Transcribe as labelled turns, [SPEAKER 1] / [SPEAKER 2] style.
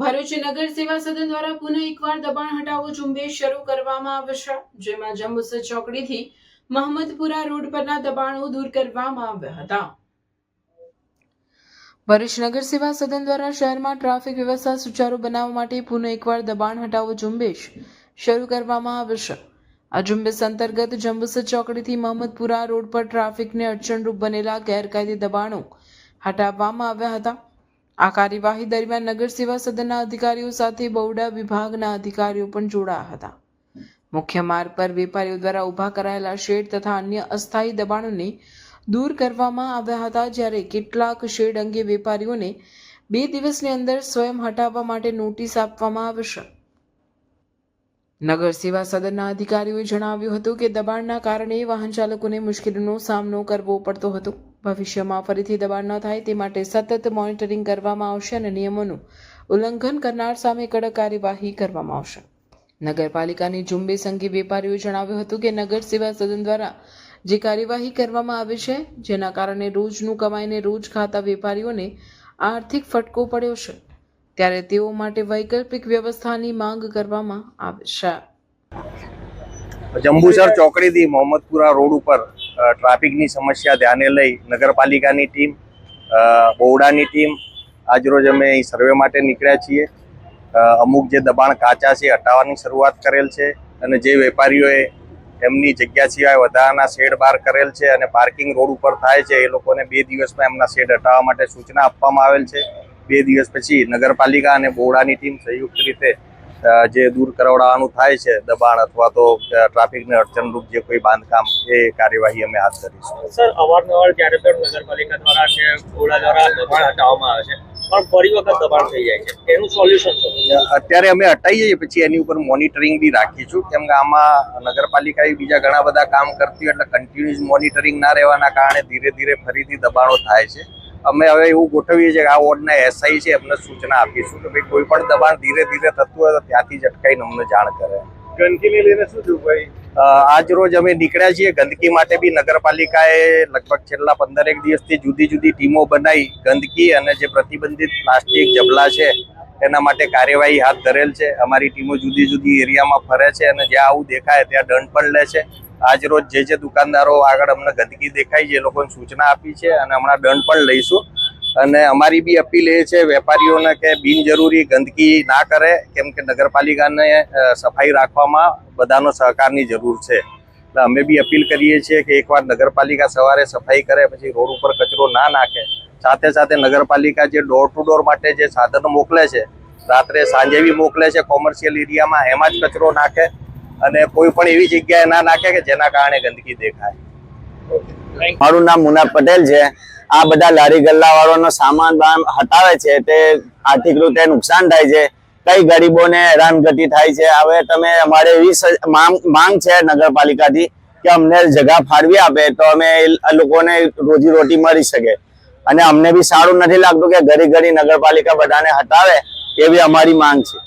[SPEAKER 1] ભરૂચ નગર સેવા સદન દ્વારા પુનઃ એકવાર દબાણ હટાવો ઝુંબેશ શરૂ કરવામાં આવશે, જેમાં જંબુસર ચોકડીથી મહમદપુરા રોડ પરના દબાણો દૂર કરવામાં આવ્યા હતા. ભરૂચ નગર સેવા સદન દ્વારા શહેરમાં ટ્રાફિક વ્યવસ્થા સુચારુ બનાવવા માટે પુનઃ એકવાર દબાણ હટાવો ઝુંબેશ શરૂ કરવામાં આવશે. આ ઝુંબેશ અંતર્ગત જંબુસર ચોકડીથી મહમદપુરા રોડ પર ટ્રાફિકને અડચણરૂપ બનેલા ગેરકાયદે દબાણો હટાવવામાં આવ્યા હતા. આ કાર્યવાહી દરમિયાન નગર સેવા સદનના અધિકારીઓ સાથે બૌડા વિભાગના અધિકારીઓ પણ જોડાયા હતા. મુખ્ય માર્ગ પર વેપારીઓ દ્વારા ઊભા કરાયેલા શેડ તથા અન્ય અસ્થાયી દબાણોને દૂર કરવામાં આવ્યા હતા, જ્યારે કેટલાક શેડ અંગે વેપારીઓને બે દિવસની અંદર સ્વયં હટાવવા માટે નોટિસ આપવામાં આવશે. નગર સેવા સદનના અધિકારીઓએ જણાવ્યું હતું કે દબાણના કારણે વાહન ચાલકોને મુશ્કેલીનો સામનો કરવો પડતો હતો. ભવિષ્યમાં ફરીથી દબાણ ન થાય તે માટે સતત મોનિટરિંગ કરવામાં આવશે અને નિયમોનું ઉલ્લંઘન કરનાર સામે કડક કાર્યવાહી કરવામાં આવશે. નગરપાલિકાની ઝુંબેશ અંગે વેપારીઓએ જણાવ્યું હતું કે નગર સેવા સદન દ્વારા જે કાર્યવાહી કરવામાં આવે છે, જેના કારણે રોજનું કમાઈને રોજ ખાતા વેપારીઓને આર્થિક ફટકો પડ્યો છે, ત્યારે તેઓ માટે વૈકલ્પિક વ્યવસ્થાની માંગ કરવામાં આવશે
[SPEAKER 2] જંબુસર ચોકડીથી મોહમ્મદપુરા રોડ ઉપર ટ્રાફિકની સમસ્યા ધ્યાને લઈ નગરપાલિકાની ટીમ બહુડાની ટીમ આજરોજ અમે અહીં સર્વે માટે નીકળ્યા છીએ. અમુક જે દબાણ કાચા છે હટાવવાની શરૂઆત કરેલ છે અને જે વેપારીઓએ એમની જગ્યા સિવાય વધારાના શેડ બહાર કરેલ છે અને પાર્કિંગ રોડ ઉપર થાય છે, એ લોકોને બે દિવસમાં એમના શેડ હટાવવા માટે સૂચના આપવામાં આવેલ છે. બે દિવસ પછી નગરપાલિકા અને બોડાની ટીમ સંયુક્ત રીતે જે દૂર કરાવડાવવાનું થાય છે દબાણ અથવા તો ટ્રાફિકને અડચણરૂપ જે કોઈ બાંધકામ એ કાર્યવાહી અમે હાથ કરીશું
[SPEAKER 3] સર અવારનવાર જ્યારે પણ નગરપાલિકા દ્વારા કે ઓલા દ્વારા દબાણ હટાવવામાં આવે છે પણ ફરી વખત દબાણ થઈ જાય છે. એનું સોલ્યુશન
[SPEAKER 2] અત્યારે અમે હટાઈએ છીએ પછી એની ઉપર મોનિટરિંગ બી રાખીશું કેમ કે આમાં નગરપાલિકાએ બીજા ઘણા બધા કામ કરતી એટલે કન્ટિન્યુઅસ મોનિટરિંગ ના રહેવાના કારણે ધીરે ધીરે ફરીથી દબાણો થાય છે. અમે હવે એવું ગોઠવીએ છીએ કે આ વોર્ડના એસઆઈ છે એમને સૂચના આપીશું. કે ભાઈ કોઈ પણ દબાણ ધીરે ધીરે થતું હોય તો ત્યાંથી જ અટકાઈને અમને જાણ કરે.
[SPEAKER 4] ગંદકીને લઈને શું થયું ભાઈ?
[SPEAKER 2] આજ રોજ અમે નીકળ્યા છીએ. ગંદકી માટે બી નગરપાલિકાએ લગભગ છેલ્લા પંદરેક દિવસથી જુદી જુદી ટીમો બનાવી ગંદકી અને જે પ્રતિબંધિત પ્લાસ્ટિક જબલા છે એના માટે કાર્યવાહી હાથ ધરેલ છે. અમારી ટીમો જુદી જુદી એરિયામાં ફરે છે અને જ્યાં આવું દેખાય ત્યાં દંડ પણ લે છે. આજ રોજ જે જે દુકાનદારો આગળ અમને ગંદકી દેખાય છે, એ લોકોને સૂચના આપી છે અને હમણાં દંડ પણ લઈશું. અને અમારી બી અપીલ એ છે વેપારીઓને કે બિનજરૂરી ગંદકી ના કરે, કેમ કે નગરપાલિકાને સફાઈ રાખવામાં બધાનો સહકારની જરૂર છે. એટલે અમે બી અપીલ કરીએ છીએ કે એકવાર નગરપાલિકા સવારે સફાઈ કરે, પછી રોડ ઉપર કચરો ના નાખે. સાથે સાથે નગરપાલિકા જે ડોર ટુ ડોર માટે જે સાધનો મોકલે છે, રાત્રે સાંજે બી મોકલે છે કોમર્શિયલ એરિયામાં એમાં જ કચરો નાખે. અને કોઈ પણ એવી જગ્યાએ ના નાખે કે જેના કારણે ગંદકી દેખાય.
[SPEAKER 5] મારું નામ મુના પટેલ છે. આ બધા લારી ગલ્લા વાળાનો સામાન હટાવે છે તે આર્થિક રીતે નુકસાન થાય છે. કઈ ગરીબોને હેરાનગતિ થાય છે. હવે તમે અમારે એવી માંગ માંગ છે નગરપાલિકાથી કે અમને જગા ફાળવી આપે તો અમે એ લોકોને રોજી રોટી મળી શકે. અને અમને બી સારું નથી લાગતું કે ઘડી ઘડી નગરપાલિકા બધાને હટાવે એવી અમારી માંગ છે.